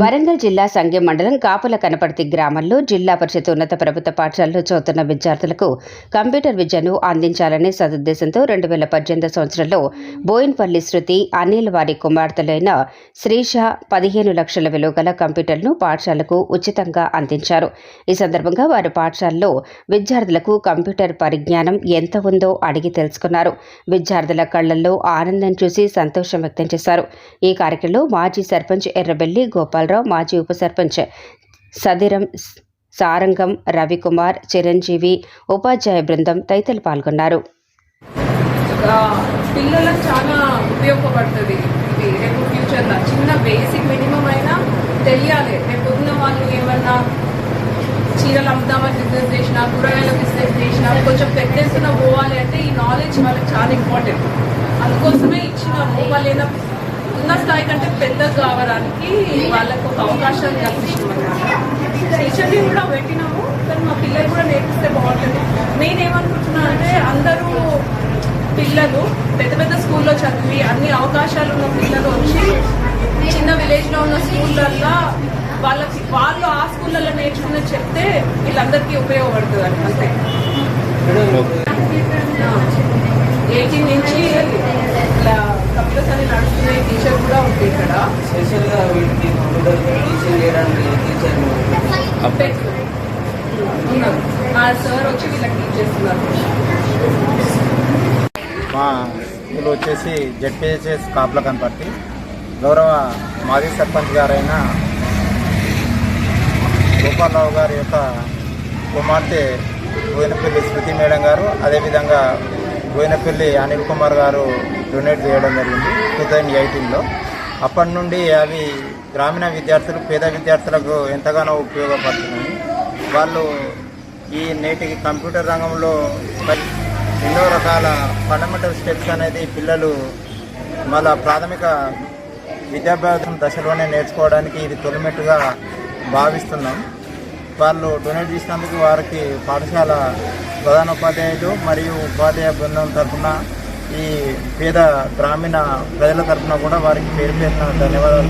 వరంగల్ జిల్లా సంఘం మండలం కాపుల కనపర్తి గ్రామంలో జిల్లా పరిషత్ ఉన్నత ప్రభుత్వ పాఠశాలలో చదువుతున్న విద్యార్థులకు కంప్యూటర్ విద్యను అందించాలనే సదుద్దేశంతో రెండు వేల పద్దెనిమిది సంవత్సరంలో బోయిన్పల్లి శృతి అనిల్ వారి కుమార్తెలైన శ్రీష పదిహేను లక్షల విలువ గల కంప్యూటర్ను పాఠశాలకు ఉచితంగా అందించారు. ఈ సందర్భంగా వారు పాఠశాలలో విద్యార్థులకు కంప్యూటర్ పరిజ్ఞానం ఎంత ఉందో అడిగి తెలుసుకున్నారు. విద్యార్థుల కళ్ళల్లో ఆనందం చూసి సంతోషం వ్యక్తం చేశారు. ఈ కార్యక్రమంలో మాజీ సర్పంచ్ ఎర్రబెల్లి గోపాల్ గోపాలరావు మాజీ ఉప సర్పంచ్. సదిరం సారంగం రవికుమార్ చిరంజీవి ఉపాధ్యాయ బృందం తదితరులు పాల్గొన్నారు. పిల్లలకు చాలా ఉపయోగపడుతుంది ఇది. రేపు ఫ్యూచర్లో చిన్న బేసిక్ మినిమం అయినా తెలియాలి. రేపు పొద్దున వాళ్ళు ఏమన్నా చీరలు అమ్ముదామని బిజినెస్ చేసినా కూరగాయల బిజినెస్ చేసినా కొంచెం పెద్ద పోవాలి అంటే ఈ నాలెడ్జ్ వాళ్ళకి చాలా ఇంపార్టెంట్ అందుకోసమే ఇచ్చిన వాళ్ళు ఏదైనా ఉన్న స్థాయి కంటే పెద్దగా కావడానికి వాళ్ళకు ఒక అవకాశం కల్పిస్తున్నాం కూడా పెట్టినాము కానీ మా పిల్లలు కూడా నేర్పిస్తే బాగుంటుంది. నేను ఏమనుకుంటున్నాను అంటే అందరూ పిల్లలు పెద్ద పెద్ద స్కూల్లో చదివి అన్ని అవకాశాలు ఉన్న పిల్లలు వచ్చి చిన్న విలేజ్లో ఉన్న స్కూళ్ళల్లో వాళ్ళకి వాళ్ళు ఆ స్కూళ్ళల్లో నేర్చుకుని చెప్తే వీళ్ళందరికీ ఉపయోగపడుతుంది అని అంతే కూడా ఉంది ఇక్కడ. స్పెషల్గా వీటికి కంప్యూటర్ టీచింగ్ చేయడానికి టీచర్ పెట్టు. ఉన్నారు. ఆ సార్ వచ్చి వీళ్ళకి టీచ్ చేస్తున్నారు. మా స్కూల్ వచ్చేసి జెడ్పిహెచ్ఎస్ కాపుల కనపర్తి. గౌరవ మాజీ సర్పంచ్ గారైన గోపాలరావు గారి యొక్క కుమార్తె బోయినపల్లి శృతి మేడం గారు అదేవిధంగా బోయినపల్లి అనిల్ కుమార్ గారు డొనేట్ చేయడం జరిగింది టూ థౌజండ్ ఎయిటీన్లో. అప్పటి నుండి అవి గ్రామీణ విద్యార్థులు పేద విద్యార్థులకు ఎంతగానో ఉపయోగపడుతున్నాయి. వాళ్ళు ఈ నేటికి కంప్యూటర్ రంగంలో ఎన్నో రకాల ఫండమెంటల్ స్టెప్స్ అనేది పిల్లలు మళ్ళా ప్రాథమిక విద్యాభ్యాసం దశలోనే నేర్చుకోవడానికి ఇది తొలిమెట్టుగా భావిస్తున్నాం. వాళ్ళు డొనేట్ చేసినందుకు వారికి పాఠశాల ప్రధానోపాధ్యాయులు మరియు ఉపాధ్యాయ బృందం తరఫున ఈ పేద గ్రామీణ ప్రజల తరఫున కూడా వారికి పేరు పేరున ధన్యవాదాలు.